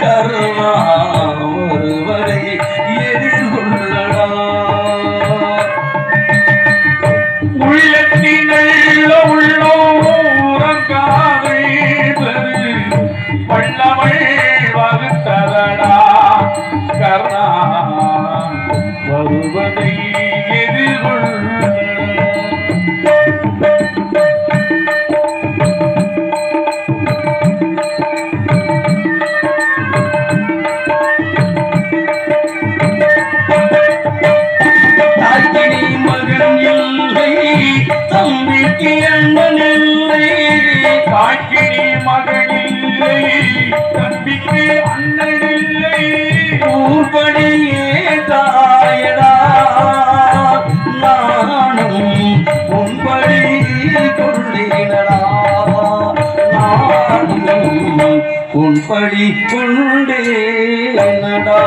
கருணா ஒருவரை எதிர்கொள்ளடா உள்ளத்தினுள்ள உள்ளோரங்காதை வல்லமை வகுத்ததடா கர்ணா வருவதை எதிர்கொள்ள காட்சி அண்ணன் இல்லை மகனில்லை தம்பிக்கு அண்ணனில்லை. ஊர்படியே தாயடா. நானும் உன்படி கொண்டேனடா நானும் உன்படி கொண்டேனடா.